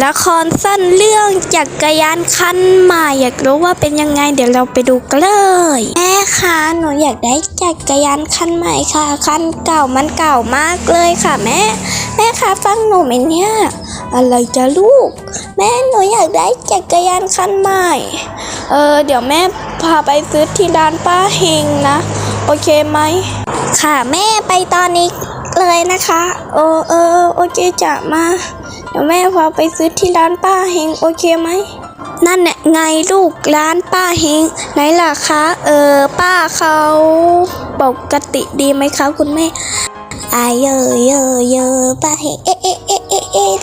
ละครสั้นเรื่องจักรยานคันใหม่อยากรู้ว่าเป็นยังไงเดี๋ยวเราไปดูกันเลยแม่คะหนูอยากได้จักรยานคันใหม่ค่ะ คันเก่ามันเก่ามากเลยค่ะแม่แม่คะฟังหนูไหมเนี่ยอะไรจะลูก แม่หนูอยากได้จักรยานคันใหม่ เออเดี๋ยวแม่พาไปซื้อที่ร้านป้าเฮงนะ โอเคไหมค่ะแม่ไปตอนนี้เลยนะคะ โอเออโอเคจะมา เดี๋ยวแม่พาไปซื้อที่ร้านป้าเฮงโอเคไหม นั่นแหละไงลูกร้านป้าเฮงไหนล่ะคะเออป้าเขาปกติดีไหมคะคุณแม่อายเยอะเยอะเยอะป้าเฮงเอ๊ะเอ๊ะเอ๊ะเอ๊ะเอ๊ะ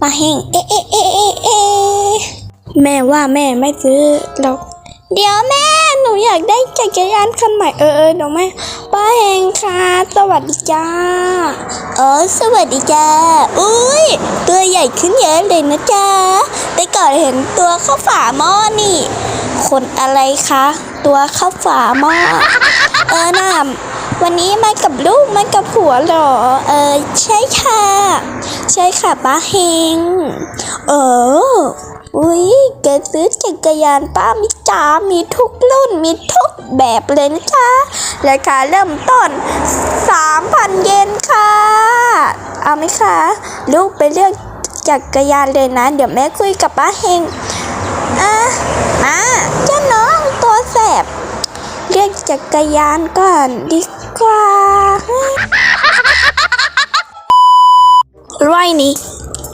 ป้าเฮงเอ๊ะเอ๊ะเอ๊ะเอ๊ะเอแม่ว่าแม่ไม่ซื้อหรอกเดี๋ยวแม่ หนูอยากได้จักรยานคันใหม่เออเออเดี๋ยวแม่ป้าเฮงค่ะ สวัสดีจ้าเออสวัสดีจ้าอุ้ยตัวใหญ่ขึ้นเยอะเลยนะจ้าแต่ก่อนเห็นตัวข้าฝาหม้อนี่ คนอะไรคะ ตัวข้าฝาหม้อเออน่าวันนี้มากับลูกมากับผัวหรอ เออใช่ค่ะ ใช่ค่ะป้าเฮงเออ อุ้ยแกซื้อจักรยานป้ามิจ๋ามีทุกรุ่นมีทุกแบบเลยนะจ๊ะราคาเริ่มต้น 3,000 เยนค่ะ เอาไหมคะ ลูกไปเลือกจักรยานเลยนะ เดี๋ยวแม่คุยกับป้าเฮงอะมาเจ้าน้องตัวแสบ เรียกจักรยานก่อนดีกว่า ไรนี่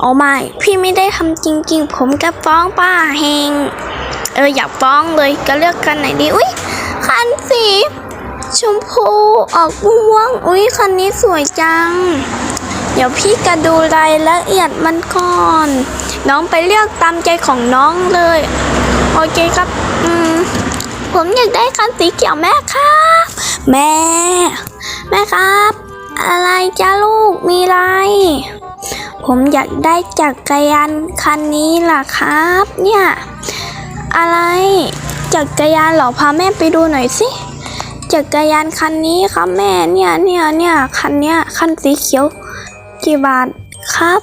โอ้ไม่ พี่ไม่ได้ทำจริง ๆ ผมจะฟ้องป้าเฮง เออ อยากฟ้องเลยก็เลือกคันไหนดี อุ้ยคันสีชมพูออกม่วง อุ้ยคันนี้สวยจัง เดี๋ยวพี่ก็ดูรายละเอียดมันก่อน น้องไปเลือกตามใจของน้องเลย โอเคครับ อืม ผมอยากได้คันสีเขียวแม่ครับ แม่ แม่ครับ อะไรจ้าลูกมีอะไร ผมอยากได้จักรยานคันนี้ล่ะครับ เนี่ย อะไรจักรยานหรอพาแม่ไปดูหน่อยสิจักรยานคันนี้ครับแม่เนี่ยเนี่ยเนี่ยคันเนี้ยคันสีเขียวกี่บาทครับ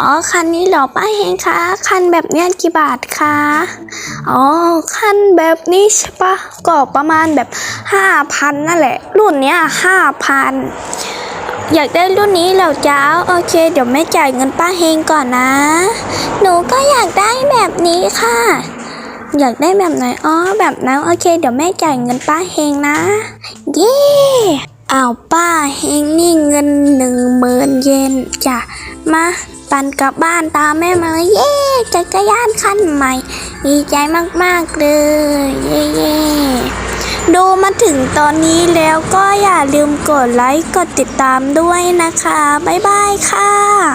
อ๋อคันนี้หรอป้าเฮงคะคันแบบเนี้ยกี่บาทคะอ๋อคันแบบนี้ใช่ปะก็ประมาณแบบห้าพันนั่นแหละ รุ่นเนี้ยห้าพัน อยากได้รุ่นนี้แล้วจ้า โอเค เดี๋ยวแม่จ่ายเงินป้าเฮงก่อนนะ หนูก็อยากได้แบบนี้ค่ะ อยากได้แบบไหนอ๋อแบบนั้นโอเค เดี๋ยวแม่จ่ายเงินป้าเฮงนะ เย้อ้าป้าเฮงนี่เงินหนึ่งหมื่นเยนจ้ะมาปั่นกลับบ้านตามแม่มาเย้จักรยานคันใหม่ดีใจมากๆเลยเย้เย้ ดูมาถึงตอนนี้แล้วก็อย่าลืมกดไลค์ กดติดตามด้วยนะคะ บ๊ายบายค่ะ